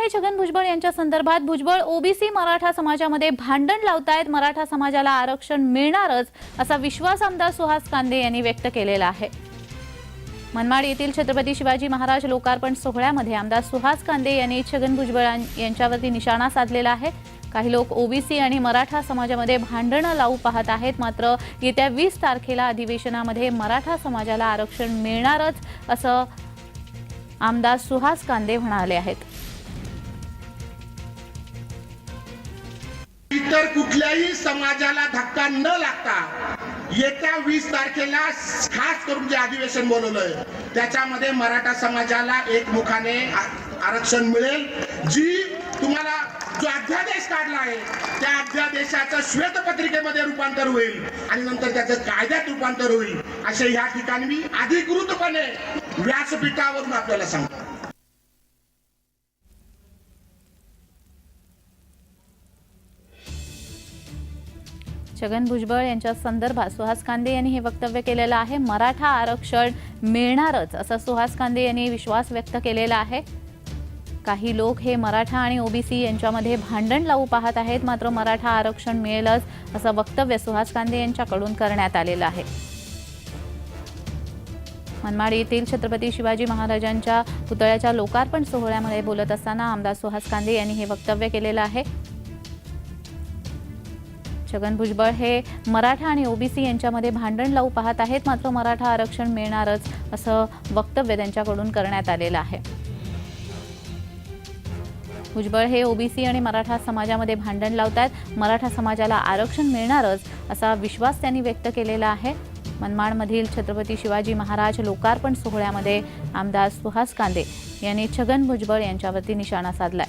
आहे. छगन भुजबळ यांच्या संदर्भात भुजबळ ओबीसी मराठा समाजामध्ये भांडण लावतायत. मराठा समाजाला आरक्षण मिळणारच असा विश्वास आमदार सुहास कांदे यांनी व्यक्त केलेला आहे. मनमाड येथील छत्रपती शिवाजी महाराज लोकार्पण सोहळ्यामध्ये आमदार सुहास कांदे यांनी छगन भुजबळ यांच्यावरती निशाणा साधलेला आहे. काही लोक ओबीसी आणि मराठा समाजामध्ये भांडणं लावू पाहत आहेत. मात्र येत्या वीस तारखेला अधिवेशनामध्ये मराठा समाजाला आरक्षण मिळणारच असं आमदार सुहास कांदे म्हणाले आहेत. इतर कुठल्याही समाजाला धक्का न लागता येत्या वीस तारखेला खास करून जे अधिवेशन बोलवलंय त्याच्यामध्ये मराठा समाजाला एकमुखाने आ- आरक्षण मिळेल. जी तुम्हाला जो अध्यादेश काढला आहे त्या अध्यादेशाचं श्वेतपत्रिकेमध्ये रूपांतर होईल आणि नंतर त्याचं कायद्यात रूपांतर होईल असे ह्या ठिकाणी मी अधिकृतपणे व्यासपीठावरून आपल्याला सांगतो. छगन भुजबळ यांच्या संदर्भात सुहास कांदे यांनी हे वक्तव्य केलेलं आहे. मराठा आरक्षण मिळणारच असा सुहास कांदे यांनी विश्वास व्यक्त केलेला आहे. काही लोक हे मराठा आणि ओबीसी यांच्यामध्ये भांडण लावू पाहत आहेत मात्र मराठा आरक्षण मिळेलच असं वक्तव्य सुहास कांदे यांच्याकडून करण्यात आलेलं आहे. मनमाड येथील छत्रपती शिवाजी महाराजांच्या पुतळ्याच्या लोकार्पण सोहळ्यामध्ये बोलत असताना आमदार सुहास कांदे यांनी हे वक्तव्य केलेलं आहे. छगन भुजबळ हे मराठा आणि ओबीसी यांच्यामध्ये भांडण लावू पाहत आहेत. मात्र मराठा आरक्षण मिळणारच असं वक्तव्य त्यांच्याकडून करण्यात आलेलं आहे. भुजबळ हे ओबीसी आणि मराठा समाजामध्ये भांडण लावतात मराठा समाजाला आरक्षण मिळणारच असा विश्वास त्यांनी व्यक्त केलेला आहे. मनमाडमधील छत्रपती शिवाजी महाराज लोकार्पण सोहळ्यामध्ये आमदार सुहास कांदे यांनी छगन भुजबळ यांच्यावरती निशाणा साधलाय.